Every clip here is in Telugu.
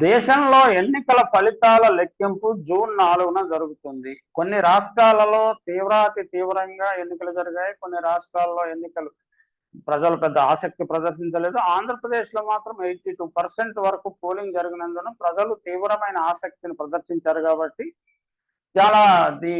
దేశంలో ఎన్నికల ఫలితాల లెక్కింపు జూన్ నాలుగున జరుగుతుంది. కొన్ని రాష్ట్రాలలో తీవ్రాతి తీవ్రంగా ఎన్నికలు జరిగాయి. కొన్ని రాష్ట్రాల్లో ఎన్నికలు ప్రజలు పెద్ద ఆసక్తి ప్రదర్శించలేదు. ఆంధ్రప్రదేశ్లో మాత్రం ఎయిటీ టూ పర్సెంట్ వరకు పోలింగ్ జరిగినందున ప్రజలు తీవ్రమైన ఆసక్తిని ప్రదర్శించారు కాబట్టి చాలా ది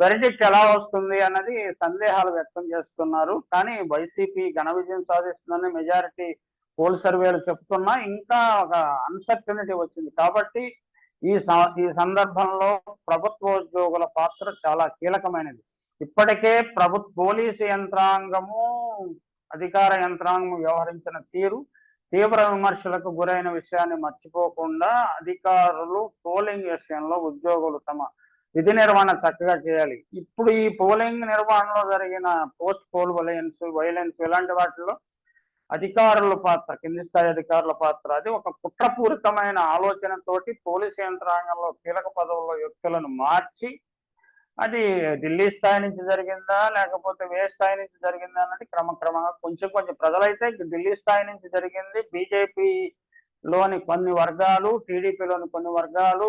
వెరిడిక్ట్ ఎలా వస్తుంది అన్నది సందేహాలు వ్యక్తం చేస్తున్నారు. కానీ వైసీపీ ఘన విజయం సాధిస్తుందని మెజారిటీ పోల్ సర్వేలు చెప్తున్నా ఇంకా ఒక అన్సర్టనిటీ వచ్చింది. కాబట్టి ఈ స- ఈ సందర్భంలో ప్రభుత్వ ఉద్యోగుల పాత్ర చాలా కీలకమైనది. ఇప్పటికే ప్రభుత్వ పోలీసు యంత్రాంగము అధికార యంత్రాంగం వ్యవహరించిన తీరు తీవ్ర విమర్శలకు గురైన విషయాన్ని మర్చిపోకుండా అధికారులు పోలింగ్ విషయంలో ఉద్యోగులు తమ విధి నిర్వహణ చక్కగా చేయాలి. ఇప్పుడు ఈ పోలింగ్ నిర్వహణలో జరిగిన పోస్ట్ పోల్ వలయన్స్ వైలెన్స్ ఇలాంటి వాటిలో అధికారుల పాత్ర కింది స్థాయి అధికారుల పాత్ర. అది ఒక కుట్రపూరితమైన ఆలోచనతోటి పోలీసు యంత్రాంగంలో కీలక పదవుల్లో వ్యక్తులను మార్చి అది ఢిల్లీ స్థాయి నుంచి జరిగిందా లేకపోతే వే స్థాయి నుంచి జరిగిందా అన్నది క్రమక్రమంగా కొంచెం కొంచెం ప్రజలైతే ఢిల్లీ స్థాయి నుంచి జరిగింది. బీజేపీ లోని కొన్ని వర్గాలు టీడీపీలోని కొన్ని వర్గాలు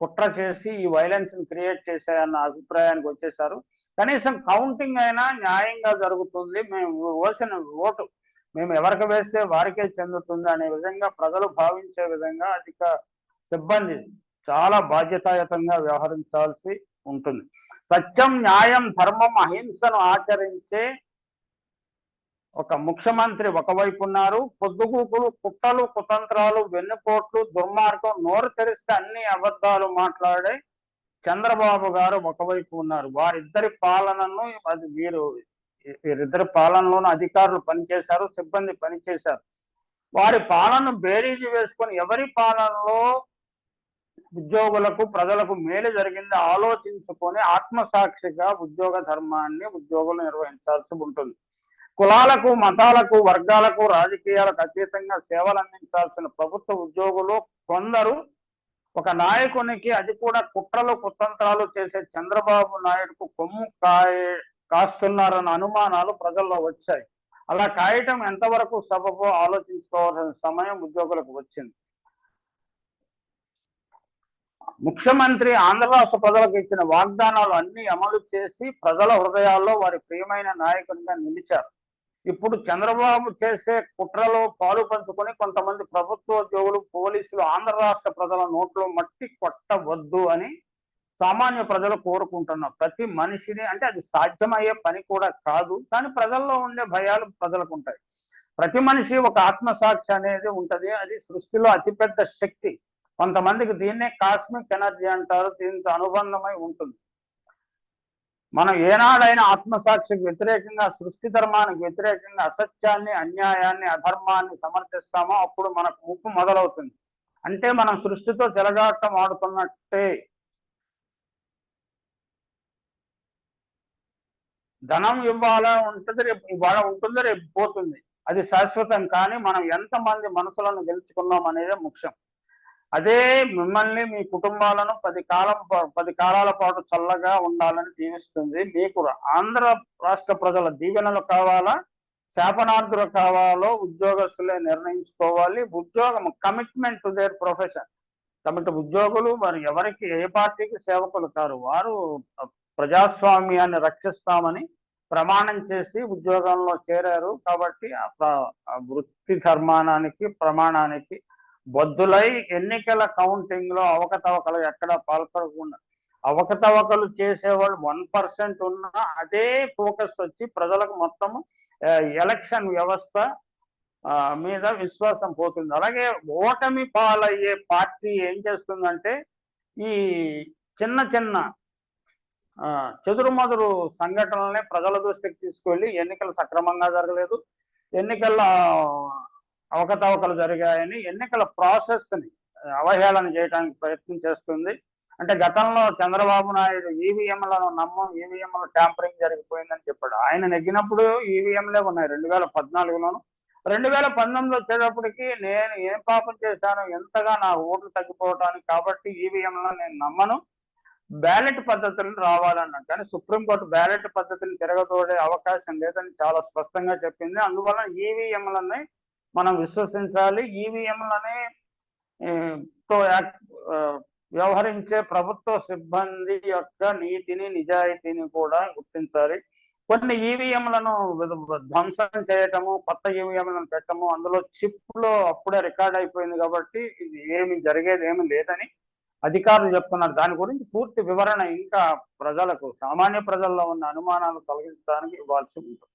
కుట్ర చేసి ఈ వైలెన్స్ని క్రియేట్ చేశారన్న అభిప్రాయానికి వచ్చేసారు. కనీసం కౌంటింగ్ అయినా న్యాయంగా జరుగుతుంది. మేము వేసిన ఓటు మేము ఎవరికి వేస్తే వారికే చెందుతుంది అనే విధంగా ప్రజలు భావించే విధంగా అధిక సిబ్బంది చాలా బాధ్యతాయుతంగా వ్యవహరించాల్సి ఉంటుంది. సత్యం న్యాయం ధర్మం అహింసను ఆచరించే ఒక ముఖ్యమంత్రి ఒకవైపు ఉన్నారు పొద్దుగూకులు కుట్రలు కుతంత్రాలు వెన్నుపోట్లు దుర్మార్గం నోరు తెరిస్తే అన్ని అబద్ధాలు మాట్లాడే చంద్రబాబు గారు ఒకవైపు ఉన్నారు. వారిద్దరి పాలనను అది వీరు వీరిద్దరి పాలనలోనూ అధికారులు పనిచేశారు సిబ్బంది పనిచేశారు. వారి పాలన బేరీజు వేసుకొని ఎవరి పాలనలో ఉద్యోగులకు ప్రజలకు మేలు జరిగింది ఆలోచించుకొని ఆత్మసాక్షిగా ఉద్యోగ ధర్మాన్ని ఉద్యోగులు నిర్వహించాల్సి ఉంటుంది. కులాలకు మతాలకు వర్గాలకు రాజకీయాలకు అతీతంగా సేవలు అందించాల్సిన ప్రభుత్వ ఉద్యోగులు కొందరు ఒక నాయకునికి అది కూడా కుట్రలు కుతంత్రాలు చేసే చంద్రబాబు నాయుడుకు కొమ్ము కాయ కాస్తున్నారన్న అనుమానాలు ప్రజల్లో వచ్చాయి. అలా కాయటం ఎంతవరకు సబబో ఆలోచించుకోవాల్సిన సమయం ఉద్యోగులకు వచ్చింది. ముఖ్యమంత్రి ఆంధ్ర రాష్ట్ర ప్రజలకు ఇచ్చిన వాగ్దానాలు అన్ని అమలు చేసి ప్రజల హృదయాల్లో వారి ప్రియమైన నాయకునిగా నిలిచారు. ఇప్పుడు చంద్రబాబు చేసే కుట్రలో పాలు పంచుకొని కొంతమంది ప్రభుత్వ ఉద్యోగులు పోలీసులు ఆంధ్ర రాష్ట్ర ప్రజల నోట్లో మట్టి కొట్టవద్దు అని సామాన్య ప్రజలు కోరుకుంటున్నారు. ప్రతి మనిషిని అంటే అది సాధ్యమయ్యే పని కూడా కాదు కానీ ప్రజల్లో ఉండే భయాలు ప్రజలకు ఉంటాయి. ప్రతి మనిషి ఒక ఆత్మసాక్షి అనేది ఉంటది. అది సృష్టిలో అతిపెద్ద శక్తి. కొంతమందికి దీన్నే కాస్మిక్ ఎనర్జీ అంటారు. దీంతో అనుబంధమై ఉంటుంది. మనం ఏనాడైనా ఆత్మసాక్షికి వ్యతిరేకంగా సృష్టి ధర్మానికి వ్యతిరేకంగా అసత్యాన్ని అన్యాయాన్ని అధర్మాన్ని సమర్థిస్తామో అప్పుడు మనకు ముప్పు మొదలవుతుంది. అంటే మనం సృష్టితో చెలగాటం ఆడుతున్నట్టే. ధనం ఇవ్వాలా ఉంటుంది రేపు ఇవాళ ఉంటుంది రేపు పోతుంది. అది శాశ్వతం కానీ మనం ఎంతమంది మనసులను గెలుచుకున్నాం అనేదే ముఖ్యం. అదే మిమ్మల్ని మీ కుటుంబాలను పది కాలం పది కాలాల పాటు చల్లగా ఉండాలని దీవిస్తుంది. మీకు ఆంధ్ర రాష్ట్ర ప్రజల దీవెనలు కావాలా? శాపనార్థులు కావాలో ఉద్యోగస్తులే నిర్ణయించుకోవాలి. ఉద్యోగం కమిట్మెంట్ టు దేర్ ప్రొఫెషన్ కాబట్టి ఉద్యోగులు మరి ఎవరికి ఏ పార్టీకి సేవకులు కారు? వారు ప్రజాస్వామ్యాన్ని రక్షిస్తామని ప్రమాణం చేసి ఉద్యోగంలో చేరారు. కాబట్టి వృత్తి ధర్మానానికి ప్రమాణానికి బొద్దులై ఎన్నికల కౌంటింగ్లో అవకతవకలు ఎక్కడ పాల్పడకుండా అవకతవకలు చేసేవాళ్ళు వన్ పర్సెంట్ ఉన్నా అదే ఫోకస్ వచ్చి ప్రజలకు మొత్తం ఎలక్షన్ వ్యవస్థ మీద విశ్వాసం పోతుంది. అలాగే ఓటమి పాలయ్యే పార్టీ ఏం చేస్తుందంటే ఈ చిన్న చిన్న చెదురుమదురు సంఘటనలనే ప్రజల దృష్టికి తీసుకెళ్ళి ఎన్నికలు సక్రమంగా జరగలేదు. ఎన్నికల్లో అవకతవకలు జరిగాయని ఎన్నికల ప్రాసెస్ని అవహేళన చేయడానికి ప్రయత్నం చేస్తుంది. అంటే గతంలో చంద్రబాబు నాయుడు ఈవీఎంలను నమ్మం ఈవీఎంల ట్యాంపరింగ్ జరిగిపోయిందని చెప్పాడు. ఆయన నెగ్గినప్పుడు ఈవీఎంలే ఉన్నాయి రెండు వేల పద్నాలుగులోను రెండు వేల పంతొమ్మిది వచ్చేటప్పటికి నేను ఏం పాపం చేశాను ఎంతగా నా ఓట్లు తగ్గిపోవటానికి కాబట్టి ఈవీఎంలను నేను నమ్మను. బ్యాలెట్ పద్ధతులను రావాలన్నాడు. కానీ సుప్రీంకోర్టు బ్యాలెట్ పద్ధతిని తిరగతోడే అవకాశం లేదని చాలా స్పష్టంగా చెప్పింది. అందువల్ల ఈవీఎంలని మనం విశ్వసించాలి. ఈవీఎంలనే తో వ్యవహరించే ప్రభుత్వ సిబ్బంది యొక్క నీతిని నిజాయితీని కూడా గుర్తించాలి. కొన్ని ఈవీఎంలను ధ్వంసం చేయటము కొత్త ఈవీఎంలను పెట్టము అందులో చిప్లో అప్పుడే రికార్డ్ అయిపోయింది కాబట్టి ఇది ఏమి జరిగేది ఏమి లేదని అధికారులు చెప్తున్నారు. దాని గురించి పూర్తి వివరణ ఇంకా ప్రజలకు సామాన్య ప్రజల్లో ఉన్న అనుమానాలు తొలగించడానికి ఇవ్వాల్సి ఉంటుంది.